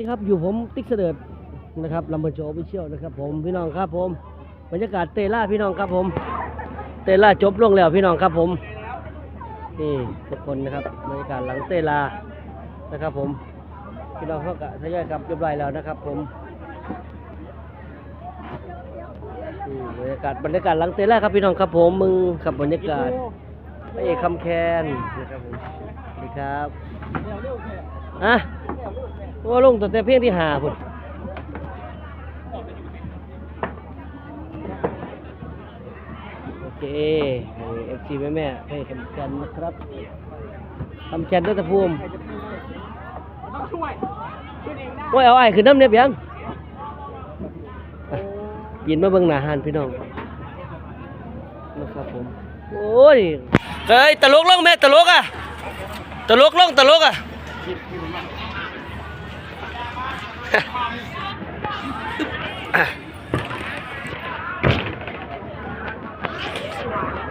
ดีครับอยู่ผมติ๊กเสดิร์ดนะครับลำเบอร์โชว์วิเชียลนะครับ ผมพี่น้องครับผมบรรยากาศเตล่าพี่น้องครับผม เตล่าจบลงแล้วพี่น้องครับผมนี่ทุกคนนะครับบรรยากาศหลังเตล่านะครับ ผมพี่น้องเขากะทยอยกลับเรียบร้อยแล้วนะครับ ผมบรรยากาศบรรยากาศหลังเตล่าครับพี่น้องครับผมมึงขับบรรยากาศพระเอกคำแคนนะครับผมสวัสดีครับอะ ว่าลงตั้งแต่เพียงที่หาพุ่นโอเคเอฟซีแม่แม่ให้คำแคนนะครับคำแคนรัตภูมิว่าเอาไอ้ขึ้นน้ำเนี่ยเพียงอะยินมาเบิ่งหน้าหานพี่น้องนะครับผมโอ้ยเฮ้ยตลกลงแม่ตลกอะตลกลงตลกอะ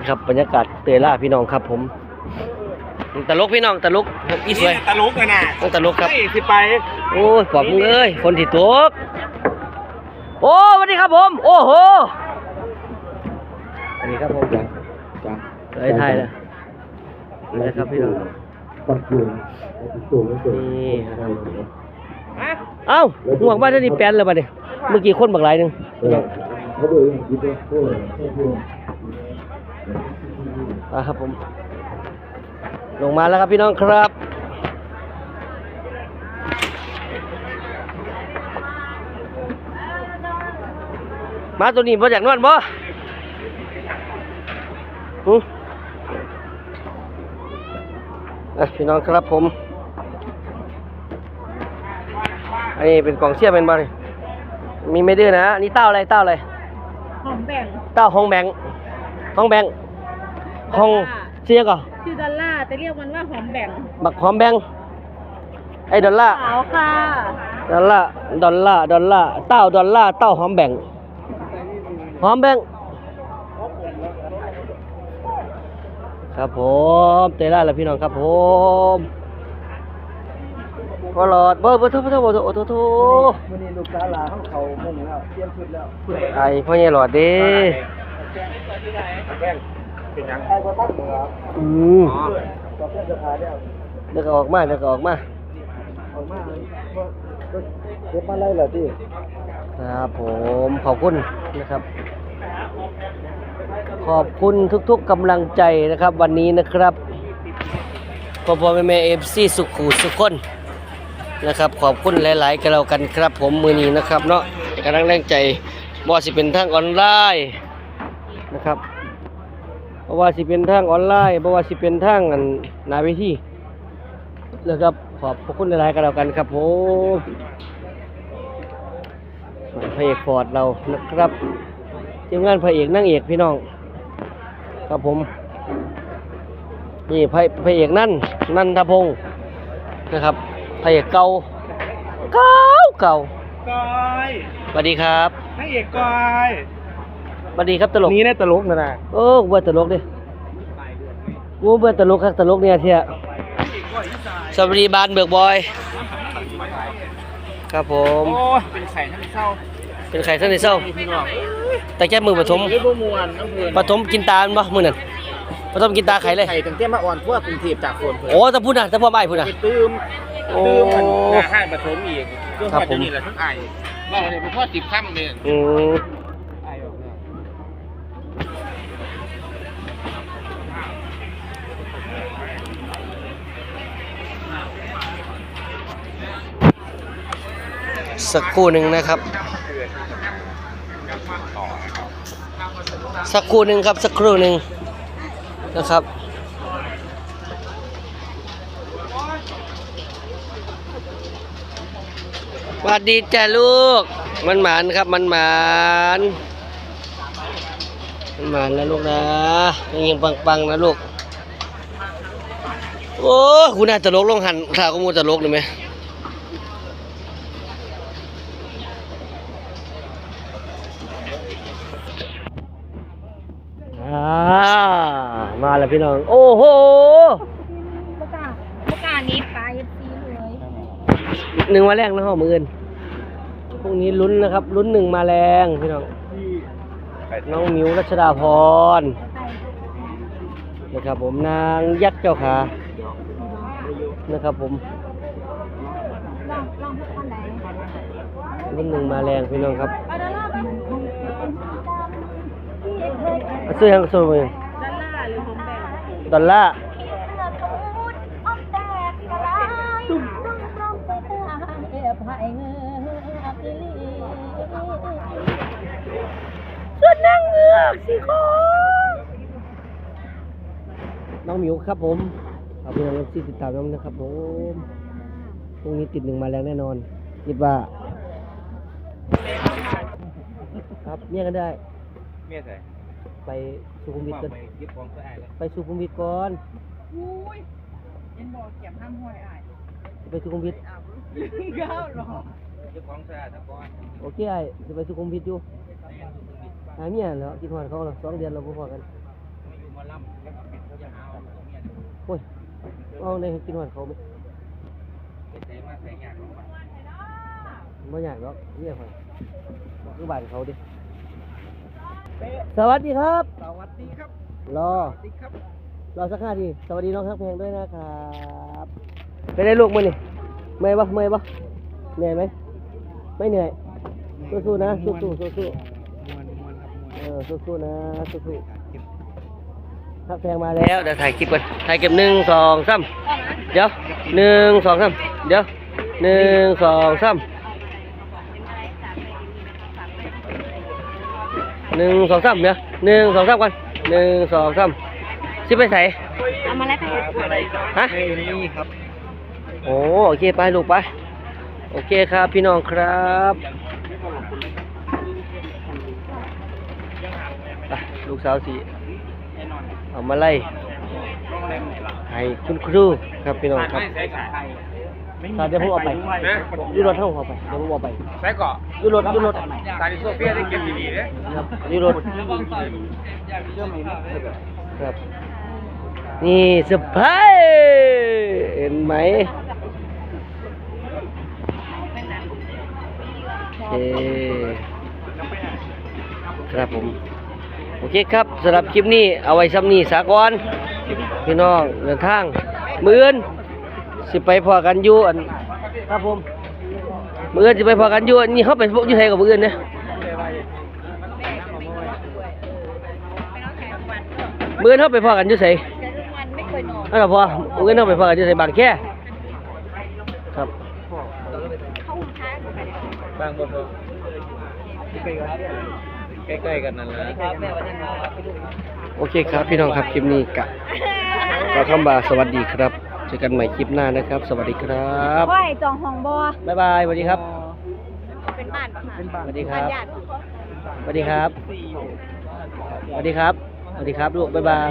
ครับบรรยากาศเตล่าพี่น้องครับ ผมตลกพี่น้องตลกอีสวยตลกกันนะต้องตลกครับเฮ้ยสิไปโอ้ยปอบมึงเอ้ยคนที่ตกโอ้สวัสดีครับผม โอ้โหสวัสดีครับผมจ้ะจ้ะเอ้ยไทยเลยนะครับพี่น้องปัดอยู่สูงสูงนี่นะครับฮะ เอ้าห่วงบ้านท่านนี่แปลนเลยบัดนี้เมื่อกี้คนบักหลายหนึงเขาดูอย่างนี้ด้วยโอ้ยโอ้ยอะครับผม ลงมาแล้วครับพี่น้องครับ มาตัวนี้มาจากนวลบ่หึอะพี่น้องครับผม อันนี้เป็นกล่องเชียร์เป็นบ่นี่มีไม่ดื้อนะอันนี้เต้าอะไรเต้าอะไรหอมแบ่งเต้าห้องแบงค์ห้องแบงค์ห้องเชียร์ก่อนชื่อดอลล่าร์แต่เรียกมันว่าหอมแบ่งบักหอมแบงค์ไอ้ดอลล่าร์ขาวค่ะดอลล่าร์ดอลล่าร์ดอลล่าร์เต้าดอลล่าร์เต้าหอมแบงค์หอมแบงค์ครับผมเตล่าแล้วพี่น้องครับผม พอหลอดเบอร์เบอร์โทรเบอร์โทรเบอร์โทรโอ้โทรโทรวันนี้ลูกสาวลาเขาเขามุ่งแล้วเตรียมชุดแล้วไอ้พ่อใหญ่หลอดเด้เป็นยังไอ้ก็ตั้งเหนืออืมก็เพื่อนจะพาแล้วเดี๋ยวก็ออกมาเดี๋ยวก็ออกมาออกมาเก็บมาไล่เหรอที่ครับผมขอบคุณนะครับ ขอบคุณทุกๆกำลังใจนะครับ วันนี้นะครับพ่อพ่อแม่แม่เอฟซีสุขุสุขคน นะครับขอบคุณหลาย ๆกันแล้วกันครับ ผมมือนี้นะครับเนาะกำลังแรงใจบ่าสิเป็นทางออนไลน์นะครับเพราะว่าสิเป็นทางออนไลน์เพราะว่าสิเป็นทางนหนาเวทีนะครับขอบคุณหลาย ๆกันแล้วกันครับผมพระเอกฟอร์ดเรานะครับทีมงานพระเอกนั่งเอกพี่น้อง ครับผมนี่พระพระเอกนั่นนันทพงศ์นะครับ พระเอกเก่าเก่าเก่ากอยสวัสดีครับนางเอกกอยสวัสดีครับตลกนี่ได้ตลกนะนะโอ้กูเบื่อตลกดิกูเบื่อตลกครับตลกเนี่ยเทียสวัสดีบานเบิกบอย ครับผมโอ้ยเป็นไข่ทั้งเศร้าเป็นใครท่านในเศร้าพี่น้องแต่แก้มือปฐมนี่บ่มวนน้ำเพลินปฐมกินตาบ่มือนั่นปฐมกินตาไข่เลยไข่ตั้งแต่มาอ่อนพวกกรุงเทพจากโคนเพิ่นโอ้แต่พูดนะแต่พ่อไม่พูดนะไปตื้ม โอ้ตื้มมันหน้าห้างปฐมอีกเครื่องครับพัดผมนี่แหละทั้งไอ้ว่าเนี่ยเป็นพ่อสิบค่ำเนี่ยอืมไอ้ออกเนี่ยสักครู่หนึ่งนะครับ สักครู่หนึ่งครับ สักครู่หนึ่งนะครับ สวัสดีจ้าลูก มันหมานครับมันหมานมันหมานแล้วลูกนะยังปังๆนะลูก โอ้คุณน่าตลกลงหันข่าวก็มูตลกเลยไหมอ่ามาแล้วพี่น้อง โอ้โห ประกาศประกาศนี้ไปซีเลย หนึ่งมาแรงนะฮะมืออื่นพรุ่งนี้ลุ้นนะครับ ลุ้นหนึ่งมาแรงพี่น้องน้องหมิวรัชดาพรนะครับผมนางยักษ์เจ้าขานะครับผมลองลองพูดคนไหนรุ่นหนึ่งมาแรงพี่น้องครับเอาดอลลาร์ไปเอาซื้อยังซื้อมายังดอลลาร์ หรือหอมแบ่งดอลลาร์ส่วนนางเงือกสิคอน้องหมิวครับผมเอาพี่น้องเอฟซีติดตามน้องนะครับผมพรุ่งนี้ติดหนึ่งมาแรงแน่นอนคิดว่า ครับเมียกันได้ เมียใส่ไปสุขุมวิทกันไปยึดของก็ได้แล้วไปสุขุมวิทก่อนอุ้ยเอ็นบอกเก็บห้ามห้อยอายไปสุขุมวิทก้าวหรอ ยึดของสะอาดทั้งก้อนโอเคไอ้จะไปสุขุมวิทอยู่หาเมียแล้วกินหอดเขาแล้วสองเดือนเราพอๆกันอยู่มาล่ำแล้วก็เป็นเขาจะหาเอาของเมียโอ้ยเอาในกินหอดเขาไหมไปใส่มาใส่ยากของมันไม่อยากหรอกเมียเขาคือบ้านเขาดิสวัสดีครับ สวัสดีครับ รอสวัสดีครับรอสักห้าทีสวัสดีน้องทักแพงด้วยนะครับไปได้ลูกมือนี่เมื่อยปะเมื่อยปะเหนื่อยไหม ไม่เหนื่อยสู้ๆนะสู้ๆสู้ๆมวนมวนครับมวนเออสู้ๆนะสู้ๆทักแพงมาแล้วเดี๋ยวถ่ายคลิปก่อนถ่ายเก็บหนึ่งสองสามเดี๋ยวหนึ่งสองสามเดี๋ยวหนึ่งสองสามหนึ่งสองสามเดี๋ยวหนึ่งสองสามกันหนึ่งสองสามสิไปใส่เอามาแล้วไปอะไรฮะนี่ครับโอ้โอเคไปลูกไป โอเคครับพี่น้องครับไปลูกสาวสีเอามาไล่ให้คุณครูครับพี่น้องครับไม่ใส่สายครับเดี๋ยวผมเอาไปนะอยูรถเท่าเอาไปเดี๋ยวผมเอาไปใส่เกาะอยูรถอยูรถตาดิโซเฟียได้เก็บดีๆเนี่ยครับอยูรถครับ นี่สบายเห็นไหม เคครับผม โอเคครับสำหรับคลิปนี้เอาไว้ซ้ำนี้สากอนพี่น้องเดินทางมืออื่นสิไปพอกันอยู่อันครับผมมืออื่นสิไปพอกันอยู่อันนี่เขาไปพวกอยู่ไทยกับมืออื่นเนี่ยมืออื่นเขาไปพอกันอยู่ไสแต่ทุกวันไม่เคยนอนนั่นก็พอมืออื่นเขาไปพอกันอยู่ไสบางแค่ครับ เข้าห้องท้ายไปเลย บางคนใกล้ๆกันนั่นแหละโอเคครับพี่น้องครับคลิปนี้กะก็คำบาสวัสดีครับเจอกันใหม่คลิปหน้านะครับ สวัสดีครับค่อยจองห้องบ่บ๊ายบายสวัสดีครับเป็นบ้านปะคะสวัสดีครับญาติปะสวัสดีครับสวัสดีครับสวัสดีครับลูกบ๊ายบาย